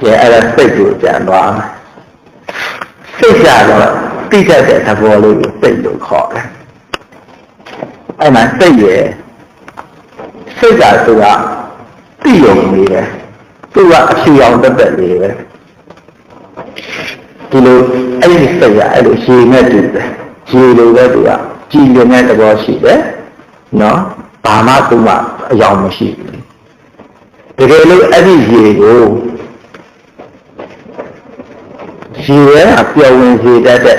ကျအဲ့ဒါစိတ်ကိုကြံသွားမယ်စိတ်ကြတော့တိတတ်တဲ့သဘောလေးကိုစိတ်လို့ခေါ်တယ်အဲ့မှာစိတ်ရဲ့စိတ်ကဆိုတာတိယုံနေတယ်သူကအဖြူအောင်တက်တက်လေးပဲဒီလိုအဲ့ဒီစိတ်ကအဲ့လိုရေနဲ့တူတယ်ရေလိုပဲသူကကြည်နေတဲ့သဘောရှိတယ်နော်ဘာမှသူ့မှာအယောင်မရှိဘူးတကယ်လို့အဲ့ဒီရေကို ရေရဲကပျော်ဝင်စေတတ်တဲ့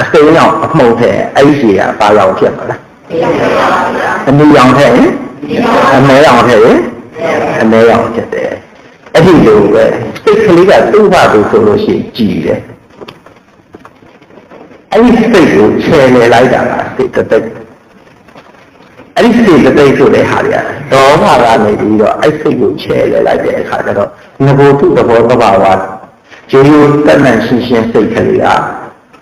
အစိမ်းအောင်အမှုန့်ထဲအဲ့ဒီရေကဘာရောင်ဖြစ်မလားအနူရောင်ထဲအမဲရောင်ထဲအမဲရောင်ဖြစ်တယ်အဲ့ဒီလိုပဲစိတ်ကလေးကသူ့ဘာလို့ဆိုလို့ရှိရင်ကြည်တယ်အဲ့ဒီစိတ်ကိုချယ်လေလိုက်တာကစိတ်တစ်သိက်အဲ့ဒီစိတ်တစ်သိက်ဆိုတဲ့ဟာတွေကဒေါမကနေပြီးတော့အဲ့စိတ်ကိုချယ်လေလိုက်တဲ့အခါကျတော့ငဘုသူသဘောသဘာဝ ကျေးဇူးတက်မှန်ရှင်းရှင်းစိတ်ကလေးက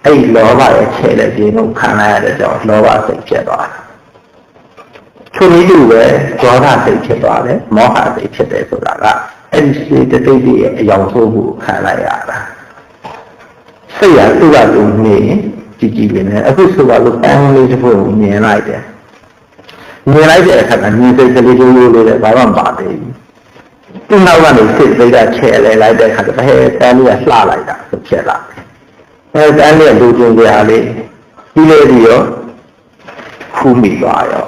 အဲ့ဒီလောဘရဲ့ချယ်လေခြင်းကိုခံရတဲ့ကြောင့်လောဘစိတ်ဖြစ်သွားတယ်ထိုနည်းတူပဲဒေါသစိတ်ဖြစ်သွားတယ်မောဟစိတ်ဖြစ်တယ်ဆိုတာကအဲ့ဒီစိတ်တစ်သိက်ရဲ့အယောင်ဆိုးမှုခံလိုက်ရတာစိတ်ရသူ့ကလူနေကြည်ကြည်ပဲနဲ့အခုဆိုပါလို့ပန်းလေးတစ်ခုကိုမြင်လိုက်တယ်မြင်လိုက်တဲ့အခါကမြင်စိတ်ကလေးလေးလေးလေးဘာမှမပါသေးဘူး သူ့နောက်ကနေစိတ်သိကချဲလဲလိုက်တဲ့အခါကျတော့ဟဲပန်းလေးကလှလိုက်တာဆိုဖြစ်လာတယ်အဲပန်းလေးကလူချင်းကြလေးဒီလေးပြီးတော့ခူးမိသွားရော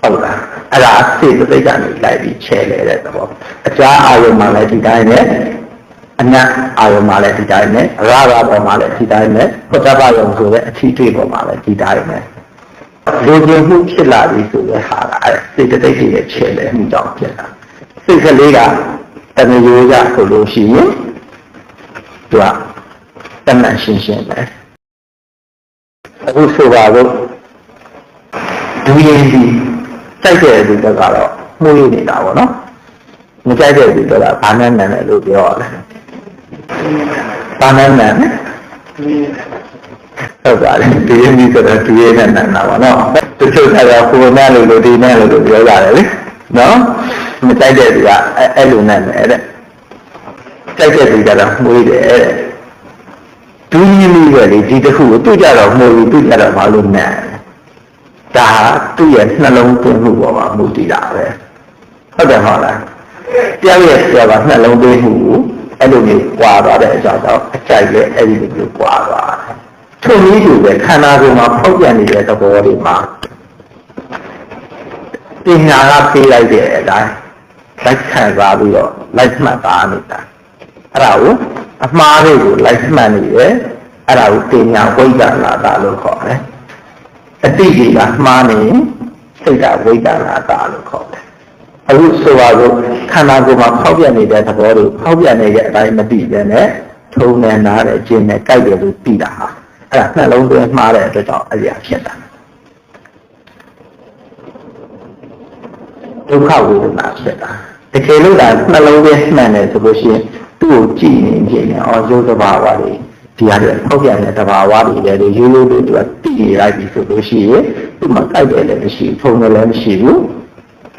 ဟုတ်လားအဲ့ဒါစိတ်သိကနေလိုက်ပြီးချဲလဲတဲ့သဘောအကြားအာရုံမှလည်းဒီတိုင်းနဲ့အနတ်အာရုံမှလည်းဒီတိုင်းနဲ့အရာရာပေါ်မှလည်းဒီတိုင်းနဲ့ဘုဒ္ဓဘာယုံဆိုတဲ့အထီးတွေပေါ်မှလည်းဒီတိုင်းနဲ့လူကျင်မှုဖြစ်လာပြီဆိုတဲ့ဟာကအဲ့စိတ်တိတ်တွေရဲ့ချဲလဲမှုကြောင့်ဖြစ်တာစိတ်ကလေးက တဏှာရိုးကြဆိုလို့ရှိရင်သူကတဏှာရှင်းရှင်းပဲအခုဆိုပါတော့ဒူရင်ဒီစိုက်တဲ့လူတွေကတော့မှုရနေတာပေါ့နော်မကြိုက်တဲ့လူတွေကဘာနဲ့နန်တယ်လို့ပြောရတယ်ဘာနဲ့နန်ဟုတ်ပါလေဒီရင်ဒီဆိုတော့ဒီရင်နဲ့နန်တာပါနော်တချို့ကတော့ကိုယ်နဲ့လို့လို့ဒီနဲ့လို့ပြောကြတယ်လေနော် မကြိုက်တဲ့လူကအဲ့အဲ့လိုနဲ့မယ်တဲ့ကြိုက်တဲ့လူကတော့မှုရတယ်တဲ့ဒူးကြီးလေးပဲလေဒီတစ်ခုကိုသူ့ကြတော့မှုပြီးသူ့ကြတော့မလို့နန်ဒါသူ့ရဲ့နှလုံးသွင်းမှုပေါ်မှာမူတည်တာပဲဟုတ်တယ်ဟုတ်လားတယောက်ရဲ့ဆရာကနှလုံးသွင်းမှုကိုအဲ့လိုမျိုးကြွားသွားတဲ့အကြောင်းတော့အကြိုက်လေအဲ့ဒီလိုမျိုးကြွားသွားတယ်ထုံနည်းတူပဲခန္ဓာကိုယ်မှာဖောက်ပြန်နေတဲ့သဘောတွေမှာပညာကပေးလိုက်တဲ့အတိုင်း လိုက်ခံစားပြီးတော့လိုက်မှတ်သားနေတာအဲ့ဒါကိုအမှားတွေကိုလိုက်မှတ်နေတယ်အဲ့ဒါကိုပညာဝိဇ္ဇာနာတာလို့ခေါ်တယ်အတိတ်ကမှားနေစိတ်ကဝိဒနာတာလို့ခေါ်တယ်။အခုဆိုပါစို့ခန္ဓာကိုယ်မှာဖောက်ပြန်နေတဲ့သဘောတွေဖောက်ပြန်နေတဲ့အတိုင်းမသိကြနဲ့ထုံနေနာတဲ့အခြင်းနဲ့ကြိုက်တယ်လို့သိတာဟာအဲ့ဒါနှလုံးသွင်းမှားတဲ့အတွက်ကြောင့်အရာဖြစ်တာ ဒုက္ခဝေဒနာဖြစ်တာတကယ်လို့ဒါနှလုံးသွင်းမှန်တယ်ဆိုလို့ရှိရင်သူ့ကိုကြည့်နေကြရင်အော်ရုပ်သဘာဝတွေဒီဟာတွေဖောက်ပြန်တဲ့တဘာဝတွေလည်းရိုးရိုးလေးသူကတည်နေလိုက်ပြီဆိုလို့ရှိရင်သူ့မှာကြိုက်တယ်လည်းမရှိဘူးထုံတယ်လည်းမရှိဘူး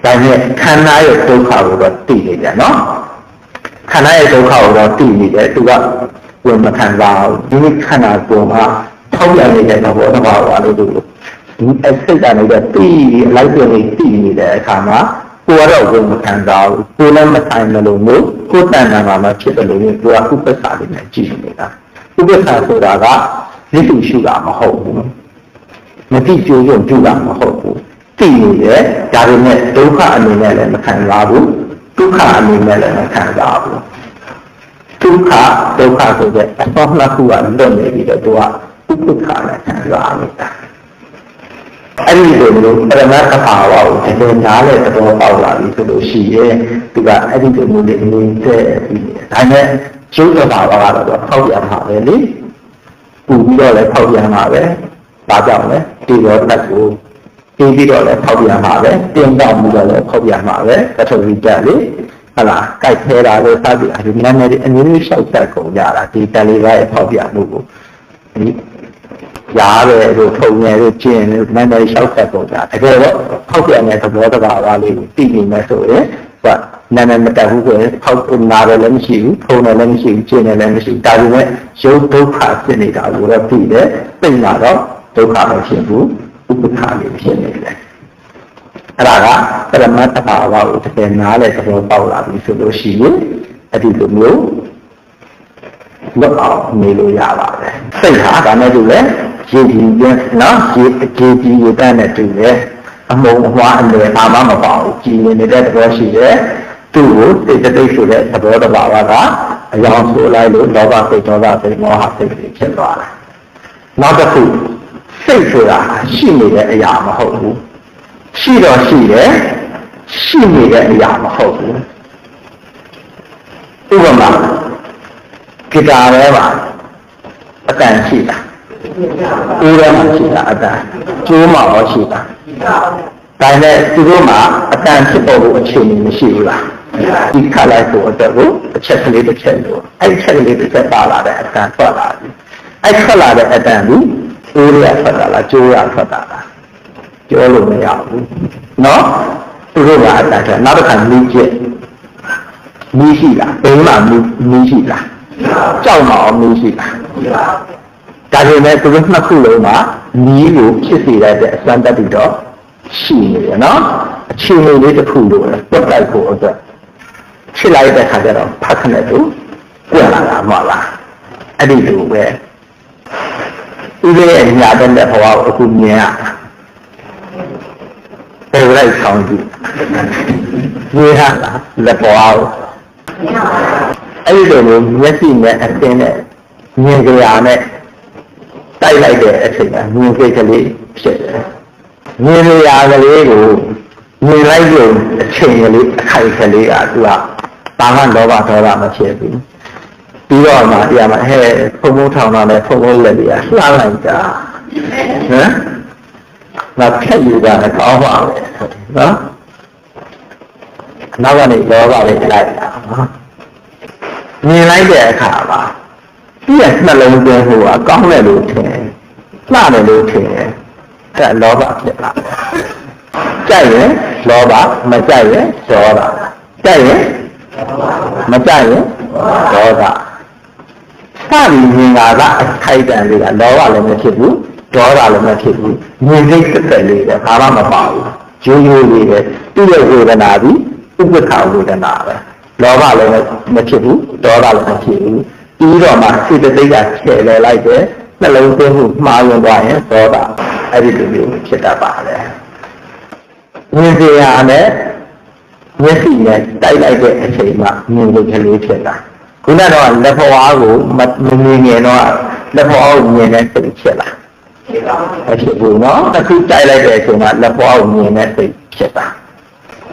ဒါနဲ့ခန္ဓာရဲ့ဒုက္ခကိုတော့တည်နေတယ်နော်ခန္ဓာရဲ့ဒုက္ခကိုတော့တည်နေတယ်သူကဝင်မခံစားဘူးဒီခန္ဓာကိုယ်မှာဖောက်ပြန်နေတဲ့သဘောတဘာဝလို့သူဒီအစိတ်ကနေတော့တည်လိုက်ပြနေတည်နေတဲ့အခါမှာ ကိုယ်ကတော့ဝင်မခံစားဘူးကိုယ်လည်းမဆိုင်မလို့မျိုးကိုယ်တဏ္ဍာမှာမဖြစ်တယ်လို့မျိုးကိုယ်ကဥပ္ပစာလေးနဲ့ကြည့်နေတာဥပ္ပခါဆိုတာကလိတုရှုတာမဟုတ်ဘူးမတိကျိုးရုံပြုတာမဟုတ်ဘူးသိနေတယ်ဒါပေမဲ့ဒုက္ခအနေနဲ့လည်းမခံစားဘူးဒုက္ခအနေနဲ့လည်းမခံစားဘူးဒုက္ခဒုက္ခဆိုတဲ့အပေါ်နှစ်ခုကလွတ်နေပြီးတော့သူကဥပ္ပခါနဲ့ခံစားနေတာ အဲ့ဒီလိုမျိုးပရမတ်အပါဝါကိုတကယ်နားလဲသဘောပေါက်လာပြီဆိုလို့ရှိရင်သူကအဲ့ဒီလိုမျိုးလေးနေတဲ့ပြီးဒါနဲ့ကျုပ်တော်ပါကတော့ဖောက်ပြန်မှာပဲလေပူပြီးတော့လည်းဖောက်ပြန်မှာပဲဒါကြောင့်လေဒီတော့တက်ကိုပြီးပြီးတော့လည်းဖောက်ပြန်မှာပဲတင်းတောက်မှုတော့လည်းဖောက်ပြန်မှာပဲပထဝီတက်လေဟလာကြိုက်ခဲတာလို့စသည်အရင်နည်းနည်းအနည်းနည်းလျှောက်တက်ကုန်ကြတာဒီတယ်လီကရဲ့ဖောက်ပြန်မှုကိုဒီ ရားပဲလို့ထုံငယ်လို့ကျင်းလို့နည်းနည်းလျှောက်တက်ကုန်ကြတကယ်တော့ဖောက်ပြန်တဲ့သဘောတဘာဝလေးကိုသိနေမယ်ဆိုရင်ဟနာမည်မတက်ဘူးဆိုရင်ဖောက်နာတယ်လည်းမရှိဘူးထုံတယ်လည်းမရှိဘူးကျင်းတယ်လည်းမရှိဘူးဒါပေမဲ့ရုပ်ဒုက္ခဖြစ်နေတာကိုလည်းသိတယ်သိလာတော့ဒုက္ခမဖြစ်ဘူးဥပ္ပခါလေးဖြစ်နေတယ်အဲ့ဒါကပရမတ္တဘာဝကိုတကယ်နားလဲသဘောပေါက်လာပြီဆိုလို့ရှိရင်အဲ့ဒီလိုမျိုးလွတ်အောင်နေလို့ရပါတယ်စိတ်ဟာဒါနဲ့တူလဲ ရည်ကြည်ခြင်းနော်ရည်အကြည်ကြည်ရတဲ့နဲ့တူတယ်အမုံအမွားအလွယ်အာမမပေါ့ကြည်နေတဲ့သဘောရှိတယ်သူ့ကိုစိတ်တသိက်ဆိုတဲ့သဘောတဘာဝကအယောင်ဆိုလိုက်လို့လောဘစိတ်ဒေါသစိတ်မောဟစိတ်တွေဖြစ်သွားတယ်နောက်တစ်ခုစိတ်ဆိုတာရှိနေတဲ့အရာမဟုတ်ဘူးရှိတော့ရှိတယ်ရှိနေတဲ့အရာမဟုတ်ဘူးဥပမာဂီတာထဲမှာအတန်ရှိတာ ဦးထဲမှာရှိတာအတန်ကျိုးမှာရောရှိတာဒါနဲ့သူတို့မှာအတန်ဖြစ်ပေါ်လို့အခြေအနေမရှိဘူးလားဒီခါလိုက်ဖို့အတွက်ကိုအချက်ကလေးတစ်ချက်လို့အဲ့ဒီချက်ကလေးတစ်ချက်ပါလာတဲ့အတန်ထွက်လာပြီအဲ့ထွက်လာတဲ့အတန်ဒီဦးရထွက်တာလားကျိုးရထွက်တာလားပြောလို့မရဘူးနော်သူတို့ကအတန်ထွက်နောက်တစ်ခါမြည်ချက်မြည်ရှိလားဘယ်မှာမြည်မြည်ရှိလားကြောက်မအောင်မြည်ရှိလား ဒါပေမဲ့သူတို့နှစ်ခုလုံးမှာမြည်ကိုဖြစ်စေတဲ့အစွမ်းတတ္တိတော့ရှိနေတယ်နော်အခြေအနေလေးတစ်ခုလို့တွက်လိုက်ဖို့အတွက်ဖြစ်လိုက်တဲ့ခါကျတော့ဖတ်ခနဲ့သူပြက်လာတာမဟုတ်လားအဲ့ဒီလိုပဲဥပဒေရဲ့ညာတဲ့ဘဝကိုအခုမြင်ရတယ်လိုက်ဆောင်ကြည့်မြင်ရလားလက်ပေါ်အဲ့ဒီလိုမျိုးမျက်စိနဲ့အသင်းနဲ့မြင်ကြရနဲ့ တိုက်လိုက်တဲ့အချိန်ကမြင်ကြကလေးဖြစ်တယ်မြင်ရကလေးကိုမြင်လိုက်လို့အချိန်ကလေးအခိုက်ကလေးကသူကဘာမှလောဘဒေါသမဖြစ်ဘူးပြီးတော့မှတရားမှာဟဲ့ဖုံဖုံထောင်တော့လည်းဖုံဖုံလက်တွေကလှမ်းလိုက်တာဟမ်ငါဖြတ်ယူတာလည်းကောင်းပါပဲနော်နောက်ကနေလောဘလေးလိုက်တာနော်မြင်လိုက်တဲ့အခါမှာသူ့ ရဲ့နှလုံးသွင်းမှုကကောင်းတယ်လို့ထင်လှတယ်လို့ထင်တယ်အဲလောဘဖြစ်လာကြိုက်ရင်လောဘမကြိုက်ရင်ဒေါသကြိုက်ရင်မကြိုက်ရင်ဒေါသစသည်မြင်တာကအခိုက်အတန့်လေးကလောဘလည်းမဖြစ်ဘူးဒေါသလည်းမဖြစ်ဘူးမြင်စိတ်သက်သက်လေးပဲဘာမှမပါဘူးရိုးရိုးလေးပဲသူ့ရဲ့ဝေဒနာဒီဥပ္ပခာဝေဒနာပဲလောဘလည်းမဖြစ်ဘူးဒေါသလည်းမဖြစ်ဘူး ပြီးတော့မှစိတ်တိတ်ကခြေလဲလိုက်တယ်နှလုံးသွင်းမှုမှားဝင်သွားရင်ဒေါသအဲ့ဒီလိုမျိုးဖြစ်တတ်ပါတယ်မြင်စရာနဲ့မျက်စိနဲ့တိုက်လိုက်တဲ့အချိန်မှာမြင်လို့ကလေးဖြစ်တာခုနကတော့လက်ဖွားကိုမမြင်ငင်တော့လက်ဖွားကိုမြင်တဲ့စိတ်ဖြစ်လာအဖြစ်ဘူးနော်အခုတိုက်လိုက်တဲ့အချိန်မှာလက်ဖွားကိုမြင်တဲ့စိတ်ဖြစ်တာ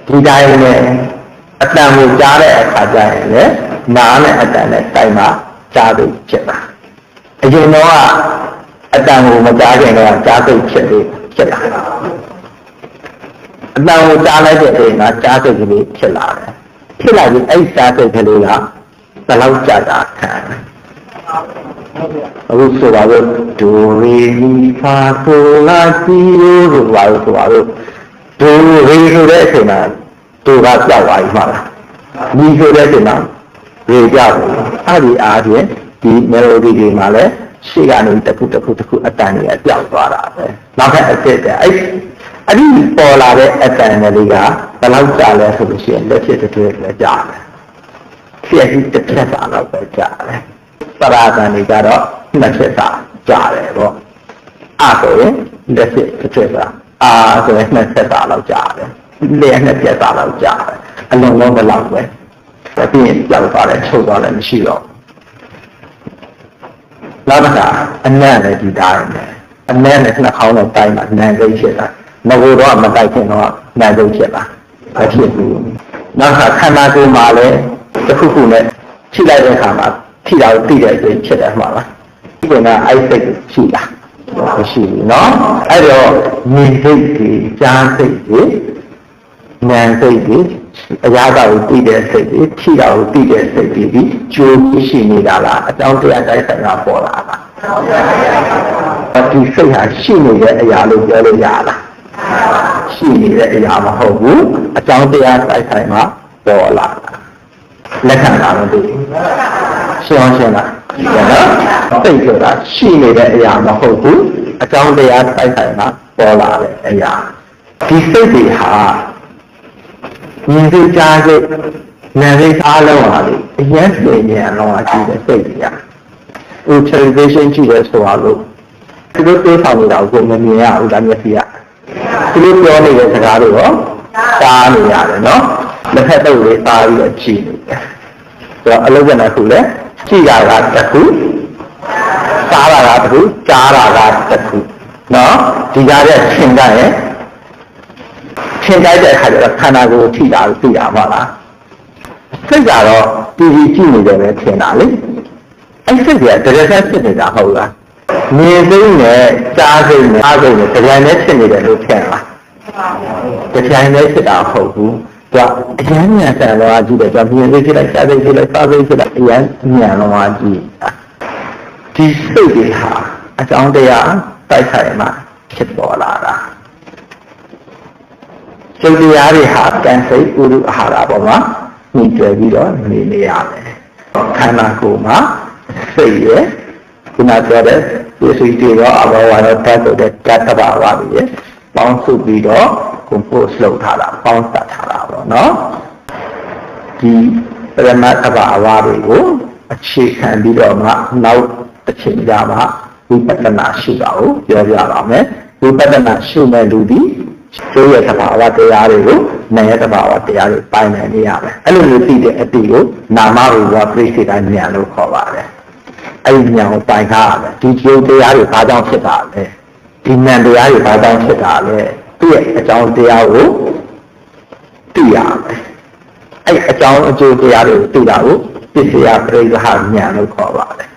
ဒီတိုင်းနဲ့အတန်ကိုကြားတဲ့အခါကျရင်လေနားနဲ့အတန်နဲ့တိုက်မှ ကြားသိဖြစ်တာအရင်တော့အတန်ကိုမကြားခင်ကကြားသိဖြစ်သေးဖြစ်လာအတန်ကိုကြားလိုက်တဲ့အချိန်ကကြားသိကလေးဖြစ်လာတယ်ဖြစ်လာပြီးအဲ့ကြားသိကလေးကဘယ်လောက်ကြာတာခံအခုဆိုပါတော့ဒိုရီမီဖာဆိုလာစီယိုဆိုပါတော့ဆိုပါတော့ဒိုရီဆိုတဲ့အချိန်မှာသူကကြောက်သွားပြီမှာလားဒီဆိုတဲ့အချိန်မှာ ရေကြောက်တယ်အဲ့ဒီအားဖြင့်ဒီ melody တွေမှာလည်းရှေ့ကနေတစ်ခုတစ်ခုတစ်ခုအတန်ကြီးအပြောက်သွားတာပဲနောက်ထပ်အစ်စ်တဲ့အဲ့အဲ့ဒီပေါ်လာတဲ့အတန်လေးကဘယ်လောက်ကြာလဲဆိုလို့ရှိရင်လက်ဖြစ်တစ်တွေ့လည်းကြာတယ်ဖြစ်ပြီးတစ်ဖြတ်စာတော့ပဲကြာတယ်ပရာဇန်တွေကတော့နှစ်ဖြတ်စာကြာတယ်ပေါ့အဲ့ဆိုရင်လက်ဖြစ်တစ်ဖြတ်စာအာဆိုရင်နှစ်ဖြတ်စာလောက်ကြာတယ်လျှက်နှစ်ဖြတ်စာလောက်ကြာတယ်အလုံးလုံးဘယ်လောက်ပဲ ပြီးရင်ကြောက်သွားတယ်ချုပ်သွားတယ်မရှိတော့နောက်တစ်ခါအနံ့လည်းဒီတိုင်းပဲအနံ့နဲ့နှာခေါင်းနဲ့တိုင်းမှာနံကိတ်ဖြစ်တာငကိုတော့မတိုက်ခင်တော့နံကိတ်ဖြစ်တာမဖြစ်ဘူးနောက်ခါခန္ဓာကိုယ်မှာလည်းတစ်ခုခုနဲ့ထိလိုက်တဲ့အခါမှာထိတာကိုသိတဲ့အချိန်ဖြစ်တယ်မှာလားဒီကအိုက်စိတ်ရှိတာမရှိဘူးเนาะအဲ့တော့မြင်စိတ်ကြီးကြားစိတ်ကြီးဉာဏ်စိတ်ကြီး အရာတော်ကိုသိတဲ့စိတ်ကြီးထိတာကိုသိတဲ့စိတ်ကြီးဒီကျိုးရှိနေတာလားအကြောင်းတရားတိုင်းဆိုင်တာပေါ်လာလားဒီစိတ်ဟာရှိနေတဲ့အရာလို့ပြောလို့ရလားရှိနေတဲ့အရာမဟုတ်ဘူးအကြောင်းတရားတိုင်းဆိုင်မှာပေါ်လာတာလက်ခံတာမသိဘူးရှင်းအောင်ရှင်းလားရှင်းနော်စိတ်ဆိုတာရှိနေတဲ့အရာမဟုတ်ဘူးအကြောင်းတရားတိုက်ဆိုင်တာပေါ်လာတဲ့အရာဒီစိတ်တွေဟာ မြင်သိကြားစိတ်နာရိတ်အားလုံးဟာလေအရင်ပြင်ပြန်တော့အကြည့်တဲ့စိတ်တွေက utilization ကြည့်ရဲဆိုတာလို့သူတို့တွေးဆောင်နေတာကိုမမြင်ရဘူးဒါမျက်စိကသူတို့ပြောနေတဲ့စကားတွေရောကြားနေရတယ်နော်လက်ဖက်တော့လေးသားပြီးတော့ကြည့်နေတယ်ဆိုတော့အလုပ်ကလည်းခုလေကြည့်ရတာတစ်ခုစားရတာတစ်ခုကြားရတာတစ်ခုနော်ဒီကြားတဲ့သင်ကြရ င်သင်ကြတဲ့အခါကျတော့ခန္ဓာကိုယ်ထိတာကိုသိရပါလားစိတ်ကတော့ TV ကြည့်နေတယ်ပဲထင်တာလေအဲ့စိတ်ကတကယ်ဆက်ဖြစ်နေတာဟုတ်လားမြင်သိနဲ့ကြားသိနဲ့အားသိနဲ့တကယ်နဲ့ဖြစ်နေတယ်လို့ထင်လားတကယ်နဲ့ဖြစ်တာဟုတ်ဘူးသူကအရန်မြန်ဆန်တော့ကြည့်တယ်သူမြင်သိဖြစ်လိုက်ကြားသိဖြစ်လိုက်စားသိဖြစ်လိုက်အရန်မြန်တော့ကြည့်ဒီစိတ်တွေဟာအကြောင်းတရားတိုက်ဆိုင်မှာဖြစ်ပေါ်လာတာ စိတ်တရားတွေဟာကံစိတ်ဥရုအာဟာရပေါ်မှာညှိကျွယ်ပြီးတော့နေနေရမယ်ခန္ဓာကိုယ်မှာစိတ်ရဲ့ခုနပြောတဲ့ဝိသုတိရောအဘောဝါရောတတ်တဲ့တတ္တဘာဝတွေရဲ့ပေါင်းစုပြီးတော့ compose လုပ်ထားတာပေါင်းစပ်ထားတာပေါ့နော်ဒီပရမတ်တဘာဝတွေကိုအခြေခံပြီးတော့မှနောက်တစ်ချိန်ကြမှာဝိပဿနာရှုတာကိုပြောပြပါမယ်ဝိပဿနာရှုမဲ့လူဒီ ကျိုးရဲ့တဘာဝတရားတွေကိုနာရဲ့တဘာဝတရားတွေပိုင်းနိုင်နေရမယ်အဲ့လိုမျိုးသိတဲ့အတိကိုနာမရူပပြိစိတဉာဏ်လို့ခေါ်ပါတယ်အဲ့ဒီဉာဏ်ကိုပိုင်ထားရမယ်ဒီကျိုးတရားတွေဘာကြောင့်ဖြစ်တာလဲဒီဉာဏ်တရားတွေဘာကြောင့်ဖြစ်တာလဲသူ့ရဲ့အကြောင်းတရားကိုသိရမယ်အဲ့အကြောင်းအကျိုးတရားတွေကိုသိတာကိုပစ္စယပရိက္ခဉာဏ်လို့ခေါ်ပါတယ်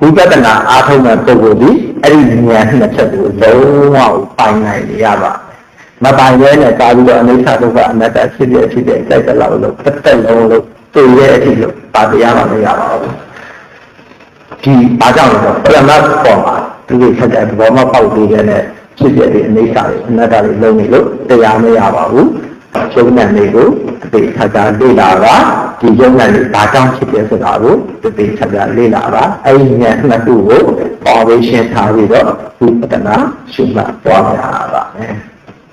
ဝိပဿနာအားထုတ်တဲ့ပုဂ္ဂိုလ်ဒီအဲ့ဒီဉာဏ်နှစ်ချက်ကိုလုံးဝပိုင်နိုင်ရပါ မပိုင်ရဲနဲ့တာပြီးတော့အနိစ္စဒုက္ခအနတ္တဖြစ်ဖြစ်ဖြစ်တဲ့စိုက်တဲ့လောက်လို့တစ်သက်လုံးလို့သိရဲ့အထိလို့ပါတရားမှမရပါဘူးဒီအားကြောင့်တော့ပရမတ်ပေါ်မှာသူတွေဆက်တဲ့ဘောမပေါက်ပြီးတဲ့ဖြစ်ဖြစ်ဒီအနေစာတွေအနတ္တတွေလုံးနေလို့တရားမရပါဘူးကျုံနဲ့တွေကိုအသေးခါခါလေ့လာပါဒီကျုံနဲ့တွေဘာကြောင့်ဖြစ်တယ်ဆိုတာကိုတသေးခါခါလေ့လာပါအဲ့ဒီဉာဏ်နှစ်ခုကို foundation ထားပြီးတော့ဝိပဿနာရှုမှတ်သွားမှာပါမယ်